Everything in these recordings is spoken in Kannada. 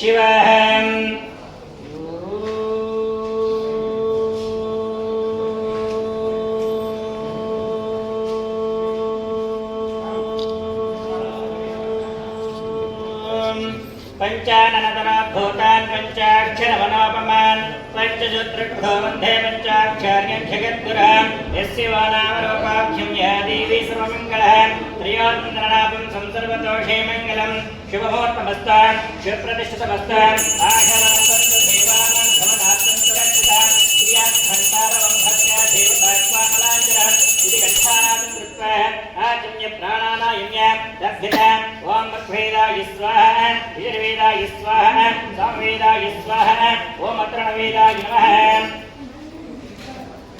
ಶಿವಃ पञ्चाननतनाभूतान् पञ्चाक्षरमनोपमान् पञ्चचतुर्भो वन्दे पञ्चाक्षार्यं जगद्गुरः यस्य वा नामरूपाभ्यं या देवी सर्वमङ्गलः त्रयोन्द्रनाभं संसर्वदोषे मङ्गलं శివభవత్మస్తన్ శివప్రతిష్ఠితమస్తన్ ఓం వేదాయ స్వాహ యజుర్వేదాయ స్వాహ సామవేదాయ స్వాహ ఓం అత్రణవేదాయ నమః.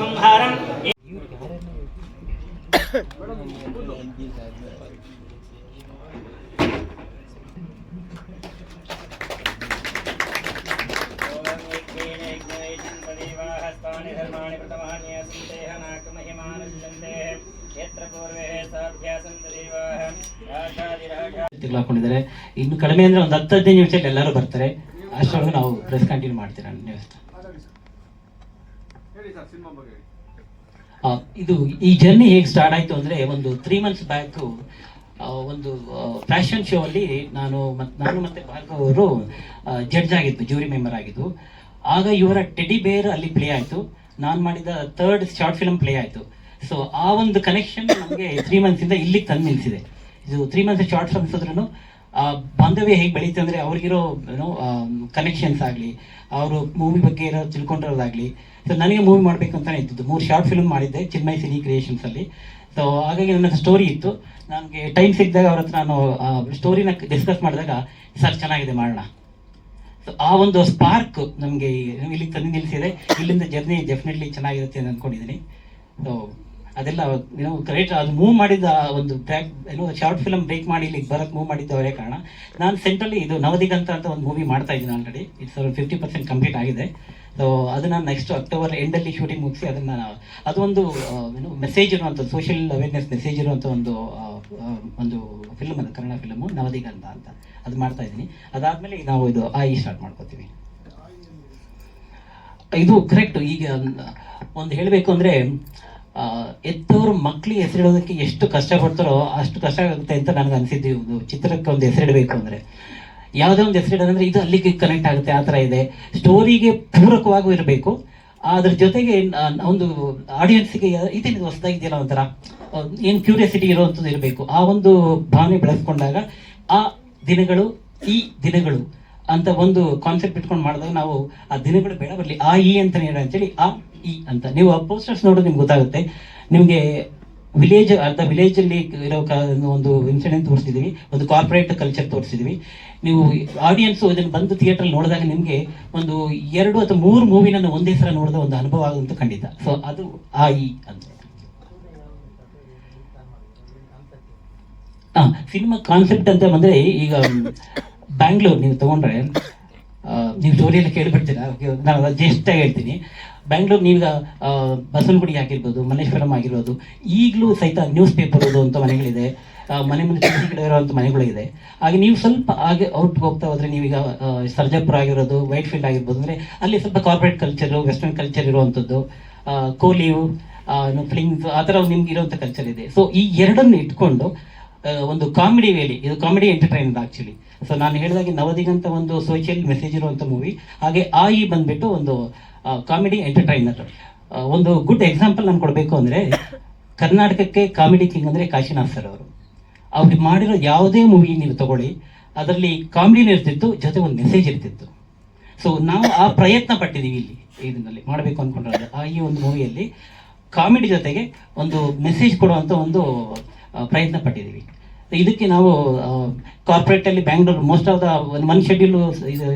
ಸಂಹಾರಂ ಇನ್ನು ಕಡಿಮೆ ಅಂದ್ರೆ ಒಂದು ಹತ್ತು ಹದಿನೈದು ನಿಮಿಷದಲ್ಲಿ ಎಲ್ಲರೂ ಬರ್ತಾರೆ. ಅಷ್ಟೊಳಗೆ ನಾವು ಪ್ರೆಸ್ ಕಂಟಿನ್ಯೂ ಮಾಡ್ತೀರ ನ್ಯೂಸ್ ಇದು ಈ ಜರ್ನಿ ಹೇಗೆ ಸ್ಟಾರ್ಟ್ ಆಯ್ತು ಅಂದ್ರೆ ಒಂದು ತ್ರೀ ಮಂತ್ಸ್ ಬ್ಯಾಕ್ ಒಂದು ಫ್ಯಾಷನ್ ಶೋ ಅಲ್ಲಿ ನಾನು ನಾನು ಮತ್ತೆ ಭಾರ್ಗವ್ ಅವರು ಜಡ್ಜ್ ಆಗಿದ್ದು ಜೂರಿ ಮೆಂಬರ್ ಆಗಿದ್ದು. ಆಗ ಇವರ ಟೆಡಿ ಬೇರ್ ಅಲ್ಲಿ ಪ್ಲೇ ಆಯ್ತು. ನಾನು ಮಾಡಿದ ಥರ್ಡ್ ಶಾರ್ಟ್ ಫಿಲ್ಮ್ ಪ್ಲೇ ಆಯ್ತು. ಸೊ ಆ ಒಂದು ಕನೆಕ್ಷನ್ ನಮಗೆ ತ್ರೀ ಇಂದ ಇಲ್ಲಿ ತಂದು ನಿಲ್ಸಿದೆ. ಇದು ತ್ರೀ ಮಂತ್ಸ್ ಶಾರ್ಟ್ ಫಿಲ್ಮ್ಸ್ ಆದ್ರೂ ಆ, ಬಾಂಧವ್ಯ ಹೇಗೆ ಬೆಳೀತು ಅಂದ್ರೆ ಅವ್ರಿಗಿರೋ, ಏನೋ ಕನೆಕ್ಷನ್ಸ್ ಆಗಲಿ, ಅವರು ಮೂವಿ ಬಗ್ಗೆ ಇರೋ ತಿಳ್ಕೊಂಡಿರೋದಾಗ್ಲಿ ಸೊ ನನಗೆ ಮೂವಿ ಮಾಡಬೇಕು ಅಂತಲೇ ಇದ್ದಿದ್ದು. ಮೂರು ಶಾರ್ಟ್ ಫಿಲ್ಮ್ ಮಾಡಿದ್ದೆ ಚಿನ್ಮಯ್ ಸಿನಿ ಕ್ರಿಯೇಷನ್ಸಲ್ಲಿ ಸೊ ಹಾಗಾಗಿ ನನ್ನ ಸ್ಟೋರಿ ಇತ್ತು. ನನಗೆ ಟೈಮ್ ಸಿಕ್ಕಿದಾಗ ಅವ್ರ ಹತ್ರ ನಾನು ಸ್ಟೋರಿನ ಡಿಸ್ಕಸ್ ಮಾಡಿದಾಗ, ಸರ್, ಚೆನ್ನಾಗಿದೆ, ಮಾಡೋಣ. ಸೊ ಆ ಒಂದು ಸ್ಪಾರ್ಕ್ ನಮಗೆ ಇಲ್ಲಿ ತಂದು ನಿಲ್ಲಿಸಿದೆ. ಇಲ್ಲಿಂದ ಜರ್ನಿ ಡೆಫಿನೆಟ್ಲಿ ಚೆನ್ನಾಗಿರುತ್ತೆ ಅಂತ ಅಂದ್ಕೊಂಡಿದ್ದೀನಿ ಸೊ ಅದೆಲ್ಲ ಏನೋ ಕರೆಕ್ಟ್ ಅದು ಮೂವ್ ಮಾಡಿದ ಒಂದು ಬ್ಯಾಕ್ ಏನೋ ಶಾರ್ಟ್ ಫಿಲಮ್ ಬ್ರೇಕ್ ಮಾಡಿ ಇಲ್ಲಿಗೆ ಬರಕ್ಕೆ ಮೂವ್ ಮಾಡಿದ್ದು ಅವರೇ ಕಾರಣ. ನಾನು ಸೆಂಟ್ರಲ್ಲಿ ಇದು ನವದಿಗಂತ ಅಂತ ಒಂದು ಮೂವಿ ಮಾಡ್ತಾ ಇದ್ದೀನಿ already it's fifty percent complete ಆಗಿದೆ. ಸೊ ಅದನ್ನ ನೆಕ್ಸ್ಟ್ ಅಕ್ಟೋಬರ್ ಎಂಡಲ್ಲಿ ಶೂಟಿಂಗ್ ಮುಗಿಸಿ ಅದನ್ನ ಅದೊಂದು ಏನು ಮೆಸೇಜ್ ಇರುವಂಥ ಸೋಷಿಯಲ್ ಅವೇರ್ನೆಸ್ ಮೆಸೇಜ್ ಇರುವಂಥ ಒಂದು ಒಂದು ಫಿಲ್ಮ್ ಅದು, ಕನ್ನಡ ಫಿಲಮು ನವದಿಗಂತ ಅಂತ. ಅದು ಮಾಡ್ತಾ ಇದ್ದೀನಿ. ಅದಾದ್ಮೇಲೆ ನಾವು ಇದು ಆಯಿ ಸ್ಟಾರ್ಟ್ ಮಾಡ್ಕೋತೀವಿ. ಇದು ಕರೆಕ್ಟ್ ಈಗ ಒಂದು ಹೇಳಬೇಕು ಅಂದ್ರೆ ಆ, ಮಕ್ಕಳಿಗೆ ಹೆಸರಿಡೋದಕ್ಕೆ ಎಷ್ಟು ಕಷ್ಟಪಡ್ತಾರೋ ಅಷ್ಟು ಕಷ್ಟ ಆಗುತ್ತೆ ಅಂತ ನನಗೆ ಅನಿಸಿದ್ದು ಒಂದು ಚಿತ್ರಕ್ಕೆ ಒಂದು ಹೆಸರಿಡಬೇಕು ಅಂದರೆ. ಯಾವುದೇ ಒಂದು ಹೆಸರಿಡೋದಂದ್ರೆ ಇದು ಅಲ್ಲಿಗೆ ಕನೆಕ್ಟ್ ಆಗುತ್ತೆ ಆ ಥರ ಇದೆ. ಸ್ಟೋರಿಗೆ ಪೂರಕವಾಗೂ ಇರಬೇಕು. ಅದ್ರ ಜೊತೆಗೆ ಒಂದು ಆಡಿಯನ್ಸ್ಗೆ ಇದೇನಿದೆ ಹೊಸದಾಗಿದೆಯಲ್ಲ ಒಂಥರ ಏನ್ ಕ್ಯೂರಿಯಾಸಿಟಿ ಇರೋವಂಥದ್ದು ಇರಬೇಕು. ಆ ಒಂದು ಭಾವನೆ ಬೆಳೆಸ್ಕೊಂಡಾಗ ಆ ದಿನಗಳು ಈ ದಿನಗಳು ಅಂತ ಒಂದು ಕಾನ್ಸೆಪ್ಟ್ ಇಟ್ಕೊಂಡು ಮಾಡಿದಾಗ ನಾವು ಆ ದಿನಗಳು ಬೇಡ ಬರಲಿ, ಆ ಇ ಅಂತ ಹೇಳಿ ಅಂತೇಳಿ, ಆ ಇ ಅಂತ. ನೀವು ಆ ಪೋಸ್ಟರ್ಸ್ ನೋಡೋದು ನಿಮ್ಗೆ ಗೊತ್ತಾಗುತ್ತೆ. ನಿಮಗೆ ವಿಲೇಜ್ ಅರ್ಧ ವಿಲೇಜ್ ಅಲ್ಲಿ ಇರೋ ಒಂದು ಇನ್ಸಿಡೆಂಟ್ ತೋರಿಸಿದೀವಿ, ಒಂದು ಕಾರ್ಪೊರೇಟ್ ಕಲ್ಚರ್ ತೋರಿಸಿದೀವಿ. ನೀವು ಆಡಿಯನ್ಸ್ ಇದನ್ನು ಬಂದು ಥಿಯೇಟರ್ ನೋಡಿದಾಗ ನಿಮಗೆ ಒಂದು ಎರಡು ಅಥವಾ ಮೂರು ಮೂವಿನ ಒಂದೇ ಸಲ ನೋಡಿದ ಒಂದು ಅನುಭವ ಆಗುವಂತ ಖಂಡಿತ. ಸೊ ಅದು ಆ ಇ ಅಂತ. ಸಿನಿಮಾ ಕಾನ್ಸೆಪ್ಟ್ ಅಂತ ಬಂದ್ರೆ ಈಗ ಬ್ಯಾಂಗ್ಳೂರ್ ನೀವು ತಗೊಂಡ್ರೆ ನೀವು ಜೋರಿಯಲ್ಲಿ ಕೇಳಿಬಿಡ್ತೀರಾ? ನಾನು ಜಸ್ಟ್ ಹೇಳ್ತೀನಿ. ಬ್ಯಾಂಗ್ಳೂರ್ ನೀವೀಗ ಆ, ಬಸವನಗುಡಿ ಆಗಿರ್ಬೋದು ಮಲ್ಲೇಶ್ವರಂ ಆಗಿರ್ಬೋದು ಈಗಲೂ ಸಹಿತ ನ್ಯೂಸ್ ಪೇಪರ್ ಅಂತ ಮನೆಗಳಿದೆ ಮನೆ ಮುಂದೆ ಕಡೆ ಗಿಡ ಇರುವಂಥ ಮನೆಗಳಿದೆ. ಹಾಗೆ ನೀವು ಸ್ವಲ್ಪ ಹಾಗೆ ಔಟ್ ಹೋಗ್ತಾ ಹೋದರೆ ನೀವೀಗ ಸರ್ಜಾಪುರ ಆಗಿರೋದು ವೈಟ್ ಫೀಲ್ಡ್ ಆಗಿರ್ಬೋದು ಅಂದರೆ ಅಲ್ಲಿ ಸ್ವಲ್ಪ ಕಾರ್ಪೊರೇಟ್ ಕಲ್ಚರು ವೆಸ್ಟರ್ನ್ ಕಲ್ಚರ್ ಇರುವಂಥದ್ದು ಕೋಲಿಯು ಫ್ಲಿಂಗ್ಸ್ ಆ ಥರ ನಿಮ್ಗೆ ಇರುವಂಥ ಕಲ್ಚರ್ ಇದೆ. ಸೊ ಈ ಎರಡನ್ನು ಇಟ್ಕೊಂಡು ಒಂದು ಕಾಮಿಡಿ ವೇಲಿ ಇದು ಕಾಮಿಡಿ ಎಂಟರ್ಟೈನ್ಮೆಂಟ್ ಆಕ್ಚುಲಿ ಸೊ ನಾನು ಹೇಳಿದಾಗೆ ನವದಿಗಂತ ಒಂದು ಸೋಷಿಯಲ್ ಮೆಸೇಜ್ ಇರುವಂತ ಮೂವಿ ಹಾಗೆ ಆ ಈ ಬಂದ್ಬಿಟ್ಟು ಒಂದು ಕಾಮಿಡಿ ಎಂಟರ್ಟೈನರ್ ಒಂದು ಗುಡ್ ಎಕ್ಸಾಂಪಲ್ ನಾನು ಕೊಡಬೇಕು ಅಂದ್ರೆ, ಕರ್ನಾಟಕಕ್ಕೆ ಕಾಮಿಡಿ ಕಿಂಗ್ ಅಂದ್ರೆ ಕಾಶಿನಾಥ್ ಸರ್ ಅವರು. ಅವ್ರು ಮಾಡಿರೋ ಯಾವುದೇ ಮೂವಿ ನೀವು ತಗೊಳ್ಳಿ, ಅದರಲ್ಲಿ ಕಾಮಿಡಿನೂ ಇರ್ತಿತ್ತು, ಜೊತೆ ಒಂದು ಮೆಸೇಜ್ ಇರ್ತಿತ್ತು. ಸೊ ನಾವು ಆ ಪ್ರಯತ್ನ ಪಟ್ಟಿದ್ದೀವಿ ಇಲ್ಲಿ ಇದರಲ್ಲಿ ಮಾಡಬೇಕು ಅಂದ್ಕೊಂಡ್ರೆ ಆ ಈ ಒಂದು ಮೂವಿಯಲ್ಲಿ ಕಾಮಿಡಿ ಜೊತೆಗೆ ಒಂದು ಮೆಸೇಜ್ ಕೊಡುವಂಥ ಒಂದು ಪ್ರಯತ್ನ ಪಟ್ಟಿದ್ದೀವಿ ಇದಕ್ಕೆ ನಾವು ಕಾರ್ಪೊರೇಟಲ್ಲಿ Bangalore most of the main schedule ಇದು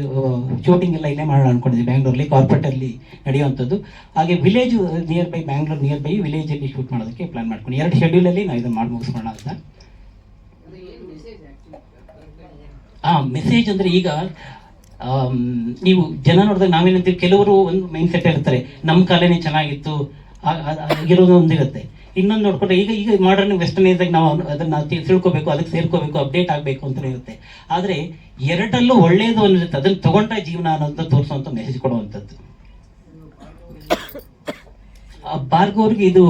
ಶೂಟಿಂಗ್ ಎಲ್ಲ ಇಲ್ಲೇ ಮಾಡೋಣ ಅನ್ಕೊಂಡಿದ್ವಿ ಬ್ಯಾಂಗ್ಳೂರಲ್ಲಿ ಕಾರ್ಪೊರೇಟ್ ಅಲ್ಲಿ ನಡೆಯುವಂಥದ್ದು. ಹಾಗೆ village nearby Bangalore nearby village ಅಲ್ಲಿ ಶೂಟ್ ಮಾಡೋದಕ್ಕೆ ಪ್ಲಾನ್ ಮಾಡ್ಕೊಂಡು, ಎರಡು ಶೆಡ್ಯೂಲ್ ಅಲ್ಲಿ ನಾವು ಇದನ್ನ ಮಾಡಿ ಮುಗಿಸ್ಕೊಳ್ಳೋಣ ಅಂತ. ಆ ಮೆಸೇಜ್ ಅಂದ್ರೆ ಈಗ ನೀವು ಜನ ನೋಡಿದಾಗ ನಾವೇನಂತೀವಿ, ಕೆಲವರು ಒಂದು ಮೈಂಡ್ ಸೆಟ್ ಇರ್ತಾರೆ ನಮ್ಮ ಕಾಲನೇ ಚೆನ್ನಾಗಿತ್ತು ಇರೋದು ಒಂದಿರುತ್ತೆ. ಇನ್ನೊಂದು ನೋಡ್ಕೊಂಡ್ರೆ ಈಗ ಈಗ ಮಾಡರ್ನ್ ವೆಸ್ಟರ್ನ್ ಇದ್ದಾಗ ನಾವು ಅದನ್ನ ತಿಳ್ಕೋಬೇಕು ಅದಕ್ಕೆ ಸೇರ್ಕೋಬೇಕು ಅಪ್ಡೇಟ್ ಆಗಬೇಕು ಅಂತ ಇರುತ್ತೆ. ಆದರೆ ಎರಡಲ್ಲೂ ಒಳ್ಳೆಯದು ಅನ್ನಿರುತ್ತೆ ಅದನ್ನ ತಗೊಂಡ್ರೆ ಜೀವನ ಅನ್ನೋಂಥ ತೋರಿಸುವಂಥ ಮೆಸೇಜ್ ಕೊಡುವಂಥದ್ದು. ಭಾರ್ಗವ್ರಿಗೆ ಇದು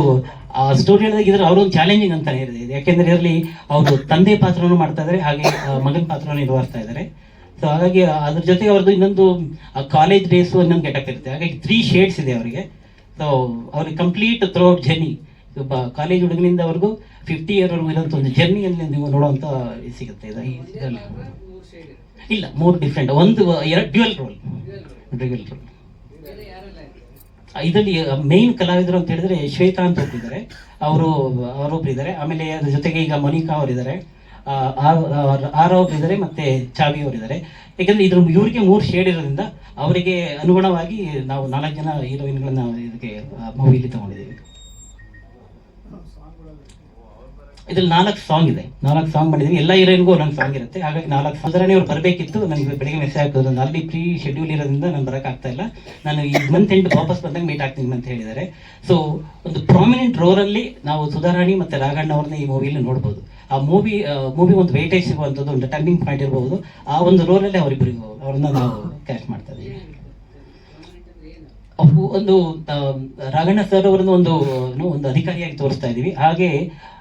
ಸ್ಟೋರಿ ಹೇಳಿದಾಗ ಇದ್ರೆ ಅವ್ರೊಂದು ಚಾಲೆಂಜಿಂಗ್ ಅಂತಾನೆ ಇರುತ್ತೆ. ಯಾಕೆಂದ್ರೆ ಇದರಲ್ಲಿ ಅವರು ತಂದೆ ಪಾತ್ರನೂ ಮಾಡ್ತಾ ಇದ್ದಾರೆ ಹಾಗೆ ಮಗನ ಪಾತ್ರನೂ ನಿರ್ವಹಿಸ್ತಾ ಇದ್ದಾರೆ ಸೊ ಹಾಗಾಗಿ ಅದ್ರ ಜೊತೆಗೆ ಅವ್ರದ್ದು ಇನ್ನೊಂದು ಕಾಲೇಜ್ ಡೇಸು ಇನ್ನೊಂದು ಗೆಟಪ್ ಇರುತ್ತೆ. ಹಾಗಾಗಿ ತ್ರೀ ಶೇಡ್ಸ್ ಇದೆ ಅವರಿಗೆ. ಸೊ ಅವ್ರಿಗೆ ಕಂಪ್ಲೀಟ್ ಥ್ರೂ ಔಟ್ ಜರ್ನಿ ಒಬ್ಬ ಕಾಲೇಜ್ ಹುಡುಗನಿಂದವರೆಗೂ ಫಿಫ್ಟಿ ಇಯರ್ ವರೆಗೂ ಇರೋಂಥ ಒಂದು ಜರ್ನಿಯಲ್ಲಿ ನೀವು ನೋಡುವಂಥ ಸಿಗುತ್ತೆ. ಇದರಲ್ಲಿ. ಇಲ್ಲ ಮೂರು ಡಿಫ್ರೆಂಟ್ ಒಂದು ಎರಡು ಡ್ಯುಯಲ್ ರೋಲ್ ಡ್ಯುಯಲ್ ರೋಲ್ ಇದರಲ್ಲಿ ಮೇನ್ ಕಲಾವಿದರು ಅಂತ ಹೇಳಿದ್ರೆ ಶ್ವೇತಾ ಅಂತ ಒಬ್ಬಿದ್ದಾರೆ ಅವರು ಅವರೊಬ್ರು ಇದ್ದಾರೆ ಆಮೇಲೆ ಅದ್ರ ಜೊತೆಗೆ ಈಗ ಮೋನಿಕಾ ಅವರಿದ್ದಾರೆ. ಆರ್ ಇದ್ದಾರೆ ಮತ್ತೆ ಚಾವಿ ಅವರಿದ್ದಾರೆ. ಯಾಕಂದ್ರೆ ಇದ್ರ ಇವರಿಗೆ ಮೂರು ಶೇಡ್ ಇರೋದ್ರಿಂದ ಅವರಿಗೆ ಅನುಗುಣವಾಗಿ ನಾವು ನಾಲ್ಕು ಜನ ಹೀರೋಯಿನ್ಗಳನ್ನ ಇದಕ್ಕೆ ಮೂವಿಲಿ ತಗೊಂಡಿದ್ದೀವಿ. ಇದ್ರಲ್ಲಿ ನಾಲ್ಕು ಸಾಂಗ್ ಇದೆ. ನಾಲ್ಕು ಸಾಂಗ್ ಮಾಡಿದೀನಿ ಎಲ್ಲ ಹೀರೋಯಿನ್ಗೂ ಒಂದೊಂದು ಸಾಂಗ್ ಇರುತ್ತೆ. ಹಾಗಾಗಿ ನಾಲ್ಕು ಸಾಂಗ್ ಅವ್ರು ಬರಬೇಕಿತ್ತು. ನನಗೆ ಬೆಳಿಗ್ಗೆ ಮೆಸೇಜ್ ಹಾಕೋದು ಅಲ್ಲಿ ಪ್ರೀ ಶೆಡ್ಯೂಲ್ ಇರೋದ್ರಿಂದ ನಾನು ಆಗ್ತಾ ಇಲ್ಲ. ನಾನು ಈ ಮಂತ್ ಎಂಟು ವಾಪಸ್ ಬಂದಾಗ ಮೀಟ್ ಆಗ್ತೀನಿ ಅಂತ ಹೇಳಿದ್ದಾರೆ. ಸೊ ಒಂದು ಪ್ರಾಮಿನೆಂಟ್ ರೋಲಲ್ಲಿ ನಾವು ಸುಧಾರಾಣಿ ಮತ್ತೆ ರಾಘಣ್ಣ ಅವ್ರನ್ನ ಈ ಮೂವಿಯಲ್ಲಿ ನೋಡ್ಬೋದು. ಆ ಮೂವಿ ಮೂವಿ ಒಂದು ವೇಟೇಜ್ ಸಿಗುವಂಥದ್ದು ಒಂದು ಟರ್ನಿಂಗ್ ಪಾಯಿಂಟ್ ಇರಬಹುದು ಆ ಒಂದು ರೋಲಲ್ಲಿ ಅವರಿಬ್ಬರಿಗೂ ಅವ್ರನ್ನ ನಾವು ಕ್ಯಾಶ್ ಮಾಡ್ತಾ ಇದ್ದೀವಿ. ಒಂದು ರಾಘಣ್ಣ ಸರ್ ಅವರನ್ನು ಒಂದು ಒಂದು ಅಧಿಕಾರಿಯಾಗಿ ತೋರಿಸ್ತಾ ಇದ್ದೀವಿ. ಹಾಗೆ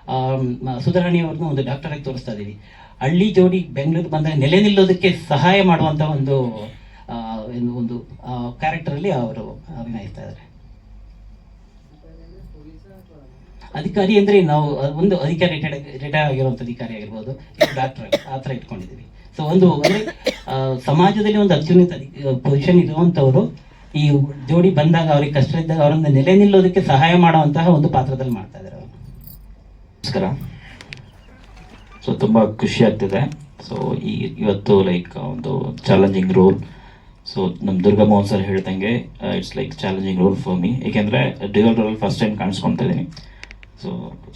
ಆಮ್, ಸುಧಾರಾಣಿ ಅವ್ರನ್ನ ಒಂದು ಡಾಕ್ಟರ್ ಆಗಿ ತೋರಿಸ್ತಾ ಇದ್ದೀವಿ ಹಳ್ಳಿ ಜೋಡಿ ಬೆಂಗಳೂರು ಬಂದಾಗ ನೆಲೆ ನಿಲ್ಲೋದಕ್ಕೆ ಸಹಾಯ ಮಾಡುವಂಥ ಒಂದು ಒಂದು ಕ್ಯಾರೆಕ್ಟರಲ್ಲಿ ಅವರು ಅಭಿನಯಿಸ್ತಾ ಇದ್ದಾರೆ ಅಧಿಕಾರಿ ಅಂದರೆ ನಾವು ಒಂದು ಅಧಿಕಾರಿ ರಿಟೈರ್ ಆಗಿರುವಂಥ ಅಧಿಕಾರಿ ಆಗಿರ್ಬೋದು ಡಾಕ್ಟರ್ ಆ ಥರ ಇಟ್ಕೊಂಡಿದ್ದೀವಿ ಸೊ ಒಂದು ಅಂದರೆ ಸಮಾಜದಲ್ಲಿ ಒಂದು ಅತ್ಯುನ್ನತ ಪೊಸಿಷನ್ ಇರುವಂಥವರು ಈ ಜೋಡಿ ಬಂದಾಗ ಅವ್ರಿಗೆ ಕಷ್ಟ ಇದ್ದಾಗ ಅವರನ್ನು ನೆಲೆ ನಿಲ್ಲೋದಕ್ಕೆ ಸಹಾಯ ಮಾಡುವಂತಹ ಒಂದು ಪಾತ್ರದಲ್ಲಿ ಮಾಡ್ತಾ ಇದ್ದಾರೆ ನಮಸ್ಕಾರ. ಸೊ ತುಂಬ ಖುಷಿ ಆಗ್ತಿದೆ. ಸೊ ಈ ಇವತ್ತು ಲೈಕ್ ಒಂದು ಚಾಲೆಂಜಿಂಗ್ ರೋಲ್ ಸೊ ನಮ್ಮ ದುರ್ಗಾ ಮೋಹನ್ ಸರ್ ಹೇಳ್ದಂಗೆ it's like challenging role for me ಏಕೆಂದರೆ ಡ್ಯುಯಲ್ ರೋಲ್ ಫಸ್ಟ್ ಟೈಮ್ ಕಾಣಿಸ್ಕೊತಾ ಇದ್ದೀನಿ ಸೊ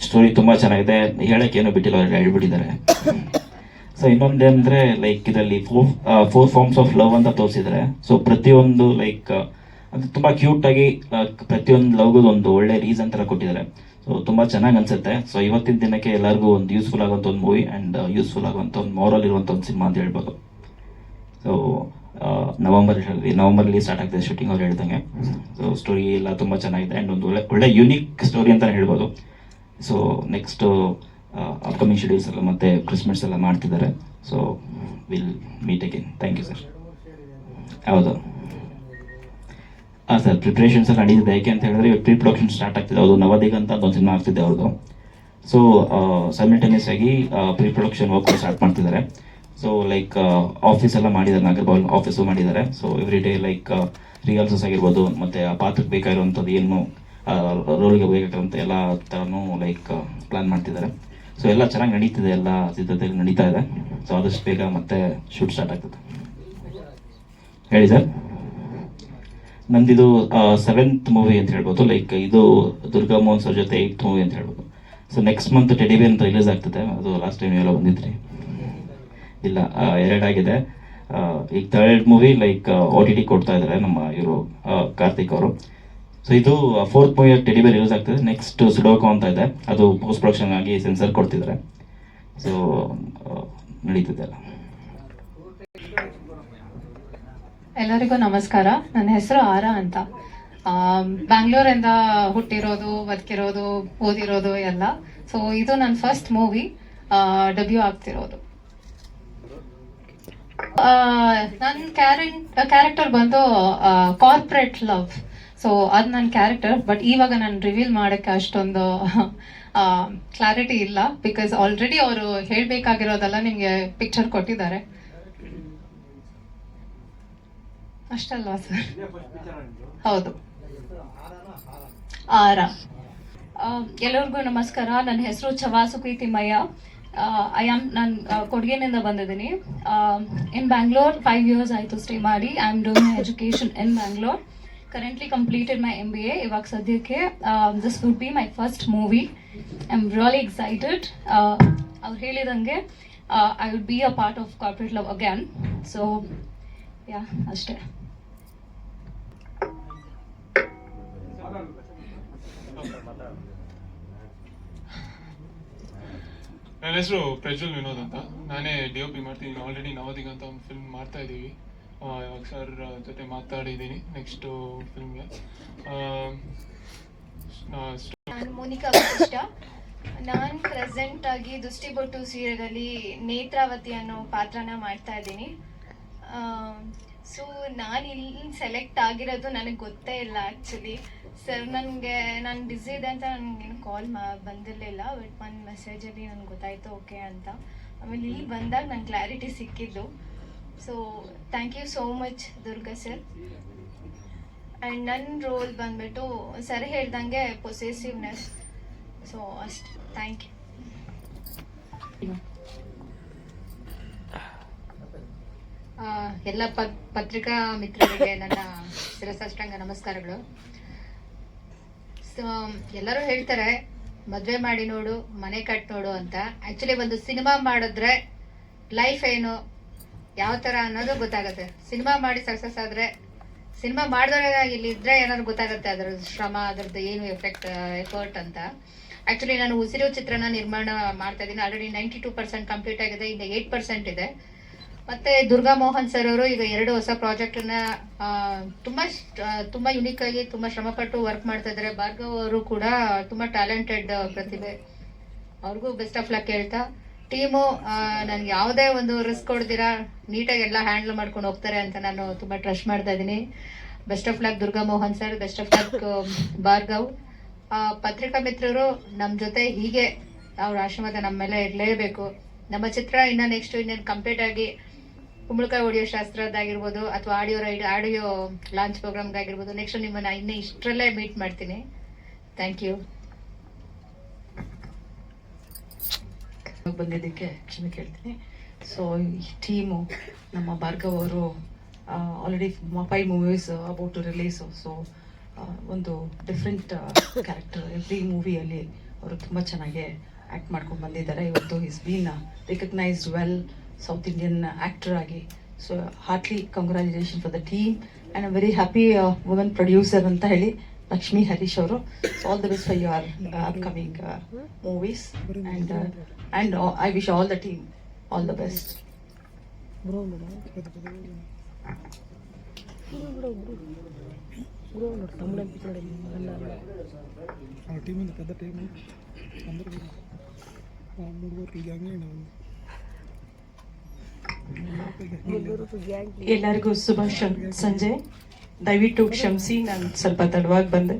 ಸ್ಟೋರಿ ತುಂಬ ಚೆನ್ನಾಗಿದೆ. ಹೇಳಕ್ಕೆ ಏನೂ ಬಿಟ್ಟಿಲ್ಲ ಅವ್ರಿಗೆ ಹೇಳ್ಬಿಟ್ಟಿದ್ದಾರೆ. ಸೊ ಇನ್ನೊಂದೇನೆಂದರೆ ಲೈಕ್ ಇದರಲ್ಲಿ four four forms of love ಅಂತ ತೋರಿಸಿದ್ದಾರೆ. ಸೊ ಪ್ರತಿಯೊಂದು ಲೈಕ್ ಅದು ತುಂಬ ಕ್ಯೂಟಾಗಿ ಪ್ರತಿಯೊಂದು ಲವ್ಗೂ ಒಂದು ಒಳ್ಳೆ ರೀಸನ್ ಥರ ಕೊಟ್ಟಿದ್ದಾರೆ. ಸೊ ತುಂಬ ಚೆನ್ನಾಗಿ ಅನ್ಸುತ್ತೆ. ಸೊ ಇವತ್ತಿನ ದಿನಕ್ಕೆ ಎಲ್ಲರಿಗೂ ಒಂದು ಯೂಸ್ಫುಲ್ ಆಗುವಂಥ ಒಂದು ಮೂವಿ ಆ್ಯಂಡ್ ಯೂಸ್ಫುಲ್ ಆಗುವಂಥ ಒಂದು ಮೋರಲ್ ಇರುವಂಥ ಒಂದು ಸಿನಿಮಾ ಅಂತ ಹೇಳ್ಬೋದು. ಸೊ ನವಂಬರ್ ನವಂಬರಲ್ಲಿ ಸ್ಟಾರ್ಟ್ ಆಗ್ತದೆ ಶೂಟಿಂಗ್ ಅವ್ರು ಹೇಳ್ದಂಗೆ. ಸೊ ಸ್ಟೋರಿ ಎಲ್ಲ ತುಂಬ ಚೆನ್ನಾಗಿದೆ ಆ್ಯಂಡ್ ಒಂದು ಒಳ್ಳೆ ಒಳ್ಳೆ ಯುನಿಕ್ ಸ್ಟೋರಿ ಅಂತಲೇ ಹೇಳ್ಬೋದು. ಸೊ ನೆಕ್ಸ್ಟು ಅಪ್ಕಮಿಂಗ್ ಶೆಡ್ಯೂಲ್ಸ್ ಎಲ್ಲ ಮತ್ತೆ ಕ್ರಿಸ್ಮಸ್ ಎಲ್ಲ ಮಾಡ್ತಿದ್ದಾರೆ. So will meet again thank you sir ಹೌದು. ಹಾಂ ಸರ್ ಪ್ರಿಪ್ರೇಷನ್ಸ್ ಎಲ್ಲ ನಡೀತಿದೆ. ಯಾಕೆ ಅಂತ ಹೇಳಿದ್ರೆ ಪ್ರೀ ಪ್ರೊಡಕ್ಷನ್ ಸ್ಟಾರ್ಟ್ ಆಗ್ತಿದೆ. ಅದು ನವದಿಗ್ ಅಂತ ಒಂದು ಸಿನಿಮಾ ಆಗ್ತಿದೆ ಅವ್ರದ್ದು ಸೊ ಸೈಮಿಲ್ಟೇನಿಯಸ್ ಆಗಿ ಪ್ರೀ ಪ್ರೊಡಕ್ಷನ್ ವರ್ಕ್ ಸ್ಟಾರ್ಟ್ ಮಾಡ್ತಿದ್ದಾರೆ. ಸೊ ಲೈಕ್ ಆಫೀಸ್ ಎಲ್ಲ ಮಾಡಿದ್ದಾರೆ. ನಾಗರ್ಬಾಲ್ ಆಫೀಸು ಮಾಡಿದ್ದಾರೆ. So every day like rehearsals ಆಗಿರ್ಬೋದು, ಮತ್ತು ಆ ಪಾತ್ರಕ್ಕೆ ಬೇಕಾಗಿರುವಂಥದ್ದು ಏನು ರೋಲ್ಗೆ ಬೇಕಾಗಿರುವಂಥ ಎಲ್ಲ ಥರನೂ ಲೈಕ್ ಪ್ಲ್ಯಾನ್ ಮಾಡ್ತಿದ್ದಾರೆ. ಸೊ ಎಲ್ಲ ಚೆನ್ನಾಗಿ ನಡೀತಿದೆ. ಎಲ್ಲ ಸಿದ್ಧತೆ ನಡೀತಾ ಇದೆ. ಸೊ ಆದಷ್ಟು ಬೇಗ ಮತ್ತೆ ಶೂಟ್ ಸ್ಟಾರ್ಟ್ ಆಗ್ತದೆ. ಹೇಳಿ ಸರ್ ನಂದಿದು ಸೆವೆಂತ್ ಮೂವಿ ಅಂತ ಹೇಳ್ಬೋದು. ಲೈಕ್ ಇದು ದುರ್ಗಾ ಮೋಹನ್ ಸರ್ ಜೊತೆ ಏಯ್ತ್ ಮೂವಿ ಅಂತ ಹೇಳ್ಬೋದು. ಸೊ ನೆಕ್ಸ್ಟ್ ಮಂತ್ ಟೆಡಿಬಿ ಅಂತ ರಿಲೀಸ್ ಆಗ್ತದೆ. ಅದು ಲಾಸ್ಟ್ ಟೈಮ್ ಎಲ್ಲ ಬಂದಿದ್ರಿ. ಇಲ್ಲ ಎರಡಾಗಿದೆ ಈಗ third movie like O T T ಕೊಡ್ತಾ ಇದ್ದಾರೆ ನಮ್ಮ ಇವರು ಕಾರ್ತಿಕ್ ಅವರು. ಸೊ ಇದು ಫೋರ್ತ್ ಮೂವಿ ಟೆಡಿಬಿ ರಿಲೀಸ್ ಆಗ್ತದೆ. ನೆಕ್ಸ್ಟ್ ಸುಡೋಕೋ ಅಂತ ಇದೆ. ಅದು ಪೋಸ್ಟ್ ಪ್ರೊಡಕ್ಷನ್ ಆಗಿ ಸೆನ್ಸರ್ ಕೊಡ್ತಿದ್ದಾರೆ ಸೊ ನಡೀತಿದೆ ಎಲ್ಲರಿಗೂ ನಮಸ್ಕಾರ. ನನ್ನ ಹೆಸರು ಆರ ಅಂತ. ಬ್ಯಾಂಗ್ಳೂರಿಂದ ಹುಟ್ಟಿರೋದು, ಬದುಕಿರೋದು, ಓದಿರೋದು ಎಲ್ಲ. ಸೊ ಇದು ನನ್ನ ಫಸ್ಟ್ ಮೂವಿ ಡೆಬ್ಯೂ ಆಗ್ತಿರೋದು. ನನ್ನ ಕ್ಯಾರೆ ಕ್ಯಾರೆಕ್ಟರ್ ಬಂದು ಕಾರ್ಪೊರೇಟ್ ಲವ್ ಸೊ ಅದು ನನ್ನ ಕ್ಯಾರೆಕ್ಟರ್ ಬಟ್ ಇವಾಗ ನಾನು ರಿವೀಲ್ ಮಾಡೋಕ್ಕೆ ಅಷ್ಟೊಂದು ಕ್ಲಾರಿಟಿ ಇಲ್ಲ. ಬಿಕಾಸ್ ಆಲ್ರೆಡಿ ಅವರು ಹೇಳಬೇಕಾಗಿರೋದೆಲ್ಲ ನಿಮಗೆ ಪಿಕ್ಚರ್ ಕೊಟ್ಟಿದ್ದಾರೆ. ಅಷ್ಟಲ್ವಾ ಸರ್? ಹೌದು. ಆರ. ಎಲ್ಲರಿಗೂ ನಮಸ್ಕಾರ. ನನ್ನ ಹೆಸರು ಚವಾಸುಕಿ ತಿಮ್ಮಯ್ಯ ಐ ಆಮ್ ನಾನು ಕೊಡಗಿನಿಂದ ಬಂದಿದ್ದೀನಿ. ಇನ್ ಬ್ಯಾಂಗ್ಳೂರ್ ಫೈವ್ ಇಯರ್ಸ್ ಆಯಿತು ಸ್ಟೇ ಮಾಡಿ. I am doing my education in Bangalore currently completed my M B A ಇವಾಗ ಸದ್ಯಕ್ಕೆ this would be my first movie I am really excited ಅವ್ರು ಹೇಳಿದಂಗೆ I would be a part of corporate love again so yeah ಅಷ್ಟೇ. ನನ್ನ ಹೆಸರು ಪ್ರಜ್ವಲ್ ವಿನೋದ್ ಅಂತ. ನಾನೇ ಡಿ ಒ ಪಿ ಮಾಡ್ತೀನಿ. ಆಲ್ರೆಡಿ ನವದಿಗ ಅಂತ ಒಂದು ಫಿಲ್ಮ್ ಮಾಡ್ತಾ ಇದ್ದೀವಿ. ಸರ್ ಜೊತೆ ಮಾತಾಡಿದ್ದೀನಿ ನೆಕ್ಸ್ಟು ಫಿಲ್ಮ್ಗೆ ನಾನು ಮೋನಿಕಾ ವಸಿಷ್ಠ. ನಾನು ಪ್ರೆಸೆಂಟ್ ಆಗಿ ದುಷ್ಟಿಬೊಟ್ಟು ಸೀರೆಯಲ್ಲಿ ನೇತ್ರಾವತಿ ಅನ್ನೋ ಪಾತ್ರನ ಮಾಡ್ತಾ ಇದ್ದೀನಿ. ಸೊ ನಾನು ಇಲ್ಲಿ ಸೆಲೆಕ್ಟ್ ಆಗಿರೋದು ನನಗೆ ಗೊತ್ತೇ ಇಲ್ಲ ಆ್ಯಕ್ಚುಲಿ ಸರ್ ನನಗೆ ನಾನು ಬ್ಯುಸಿ ಇದೆ ಅಂತ ನನಗೇನು ಕಾಲ್ ಮಾ ಬಂದಿರಲಿಲ್ಲ ಬಟ್ ಒಂದು ಮೆಸೇಜಲ್ಲಿ ನನಗೆ ಗೊತ್ತಾಯಿತು ಓಕೆ ಅಂತ. ಆಮೇಲೆ ಇಲ್ಲಿ ಬಂದಾಗ ನನಗೆ ಕ್ಲಾರಿಟಿ ಸಿಕ್ಕಿದ್ದು. So thank you so much Durga sir and ನನ್ನ ರೋಲ್ ಬಂದ್ಬಿಟ್ಟು ಸರ್ ಹೇಳ್ದಂಗೆ ಪೊಸೆಸಿವ್ನೆಸ್ ಸೊ ಅಷ್ಟು. ಥ್ಯಾಂಕ್ ಯು ಎಲ್ಲ ಪತ್- ಪತ್ರಿಕಾ ಮಿತ್ರರಿಗೆ ನನ್ನ ಶಿರಸಾಷ್ಟಾಂಗ ನಮಸ್ಕಾರಗಳು. ಸೊ, ಎಲ್ಲರೂ ಹೇಳ್ತಾರೆ, ಮದುವೆ ಮಾಡಿ ನೋಡು, ಮನೆ ಕಟ್ ನೋಡು ಅಂತ. ಆಕ್ಚುಲಿ ಒಂದು ಸಿನಿಮಾ ಮಾಡಿದ್ರೆ ಲೈಫ್ ಏನು, ಯಾವ ತರ ಅನ್ನೋದು ಗೊತ್ತಾಗುತ್ತೆ. ಸಿನಿಮಾ ಮಾಡಿ ಸಕ್ಸಸ್ ಆದ್ರೆ, ಸಿನಿಮಾ ಮಾಡಿದ್ರೆ ಇಲ್ಲಿ ಇದ್ರೆ ಏನಾದ್ರು ಗೊತ್ತಾಗುತ್ತೆ ಅದ್ರ ಶ್ರಮ, ಅದ್ರದ್ದು ಏನು ಎಫೆಕ್ಟ್ ಎಫರ್ಟ್ ಅಂತ. ಆಕ್ಚುಲಿ ನಾನು ಉಸಿರು ಚಿತ್ರನ ನಿರ್ಮಾಣ ಮಾಡ್ತಾ ಇದ್ದೀನಿ. Already ninety two percent complete ಆಗಿದೆ ಈಗ ಏಟ್ ಪರ್ಸೆಂಟ್ ಇದೆ. ಮತ್ತೆ ದುರ್ಗಾ ಮೋಹನ್ ಸರ್ ಅವರು ಈಗ ಎರಡು ಹೊಸ ಪ್ರಾಜೆಕ್ಟ್ ಅನ್ನ ತುಂಬಾ ತುಂಬಾ ಯುನಿಕ್ ಆಗಿ ತುಂಬಾ ಶ್ರಮಪಟ್ಟು ವರ್ಕ್ ಮಾಡ್ತಾ ಇದ್ದಾರೆ. ಭಾರ್ಗವ್ ಅವರು ಕೂಡ ತುಂಬಾ ಟ್ಯಾಲೆಂಟೆಡ್ ಪ್ರತಿಭೆ. ಅವ್ರಿಗೂ ಬೆಸ್ಟ್ ಆಫ್ ಲಕ್ ಹೇಳ್ತಾ. ಟೀಮು ನನ್ಗೆ ಯಾವುದೇ ಒಂದು ರಿಸ್ಕ್ ಕೊಡ್ದಿರಾ ನೀಟಾಗಿ ಎಲ್ಲ ಹ್ಯಾಂಡಲ್ ಮಾಡ್ಕೊಂಡು ಹೋಗ್ತಾರೆ ಅಂತ ನಾನು ತುಂಬಾ ಟ್ರಸ್ಟ್ ಮಾಡ್ತಾ ಇದ್ದೀನಿ. Best of luck Durga Mohan sir best of luck Bhargav. ಪತ್ರಿಕಾ ಮಿತ್ರರು ನಮ್ಮ ಜೊತೆ ಹೀಗೆ ಅವ್ರ ಆಶ್ರಮದ ನಮ್ಮ ಮೇಲೆ ಇರಲೇಬೇಕು. ನಮ್ಮ ಚಿತ್ರ ಇನ್ನ ನೆಕ್ಸ್ಟ್ ಇನ್ನೇನು ಕಂಪ್ಲೀಟ್ ಆಗಿ ಕುಂಬಳಕಾಯಿ ಆಡಿಯೋ ಶಾಸ್ತ್ರದ್ದಾಗಿರ್ಬೋದು ಅಥವಾ ಆಡಿಯೋ ರೈಡ್ ಆಡಿಯೋ ಲಾಂಚ್ ಪ್ರೋಗ್ರಾಮ್ಗಾಗಿರ್ಬೋದು ನೆಕ್ಸ್ಟ್ ನಿಮ್ಮನ್ನ ಇನ್ನೂ ಇಷ್ಟರಲ್ಲೇ ಮೀಟ್ ಮಾಡ್ತೀನಿ. ಥ್ಯಾಂಕ್ ಯು ಬಂದಿದ್ದಕ್ಕೆ ಕ್ಷಮೆ ಕೇಳ್ತೀನಿ. ಸೊ ಈ ಟೀಮು ನಮ್ಮ ಭಾರ್ಗವ್ ಅವರು already five movies about to release so ಒಂದು ಡಿಫ್ರೆಂಟ್ ಕ್ಯಾರೆಕ್ಟರ್ ಎವ್ರಿ ಮೂವಿಯಲ್ಲಿ ಅವರು ತುಂಬ ಚೆನ್ನಾಗಿ ಆ್ಯಕ್ಟ್ ಮಾಡ್ಕೊಂಡು ಬಂದಿದ್ದಾರೆ. ಇವತ್ತು is been recognised well south Indian actor ಆಗಿ. So heartly congratulation for the team and a very happy women producer ಅಂತ ಹೇಳಿ ಲಕ್ಷ್ಮೀ ಹರೀಶ್ ಅವರು. So all the best for your upcoming movies and and I wish all the team all the best uh ಎಲ್ಲರಿಗೂ ಶುಭ ಸಂಜೆ. ದಯವಿಟ್ಟು ಕ್ಷಮಿಸಿ, ನಾನು ಸ್ವಲ್ಪ ತಡವಾಗಿ ಬಂದೆ.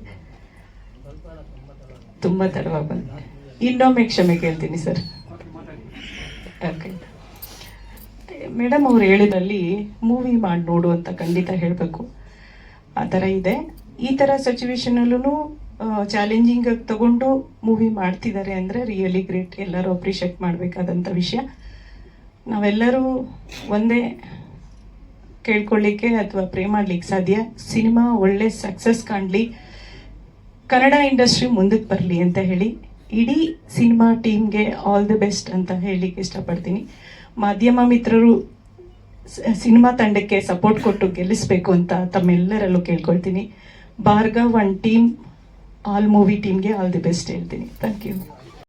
ತುಂಬ ತಡವಾಗಿ ಬಂದೆ. ಇನ್ನೊಮ್ಮೆ ಕ್ಷಮೆ ಕೇಳ್ತೀನಿ, ಸರ್. ಓಕೆ ಮೇಡಮ್ ಅವ್ರು ಹೇಳಿದಲ್ಲಿ ಮೂವಿ ಮಾಡಿ ನೋಡು ಅಂತ ಖಂಡಿತ ಹೇಳಬೇಕು. ಆ ಥರ ಇದೆ. ಈ ಥರ ಸಿಚುವೇಶನಲ್ಲೂ ಚಾಲೆಂಜಿಂಗಾಗಿ ತಗೊಂಡು ಮೂವಿ ಮಾಡ್ತಿದ್ದಾರೆ ಅಂದರೆ ರಿಯಲಿ ಗ್ರೇಟ್ ಎಲ್ಲರೂ ಅಪ್ರಿಷಿಯೇಟ್ ಮಾಡಬೇಕಾದಂಥ ವಿಷಯ. ನಾವೆಲ್ಲರೂ ಒಂದೇ ಕೇಳ್ಕೊಳ್ಳಿಕ್ಕೆ ಅಥವಾ ಪ್ರೇ ಮಾಡ್ಲಿಕ್ಕೆ ಸಾಧ್ಯ. ಸಿನಿಮಾ ಒಳ್ಳೆ ಸಕ್ಸಸ್ ಕಾಣಲಿ. ಕನ್ನಡ ಇಂಡಸ್ಟ್ರಿ ಮುಂದಕ್ಕೆ ಬರಲಿ ಅಂತ ಹೇಳಿ. ಇಡೀ ಸಿನಿಮಾ ಟೀಮ್ಗೆ ಆಲ್ ದಿ ಬೆಸ್ಟ್ ಅಂತ ಹೇಳಲಿಕ್ಕೆ ಇಷ್ಟಪಡ್ತೀನಿ. ಮಾಧ್ಯಮ ಮಿತ್ರರು ಸಿನಿಮಾ ತಂಡಕ್ಕೆ ಸಪೋರ್ಟ್ ಕೊಟ್ಟು ಗೆಲ್ಲಿಸಬೇಕು ಅಂತ ತಮ್ಮೆಲ್ಲರಲ್ಲೂ ಕೇಳ್ಕೊಳ್ತೀನಿ. Bhargav one team all movie ಟೀಮ್ಗೆ ಆಲ್ ದಿ ಬೆಸ್ಟ್ ಹೇಳ್ತೀನಿ. Thank you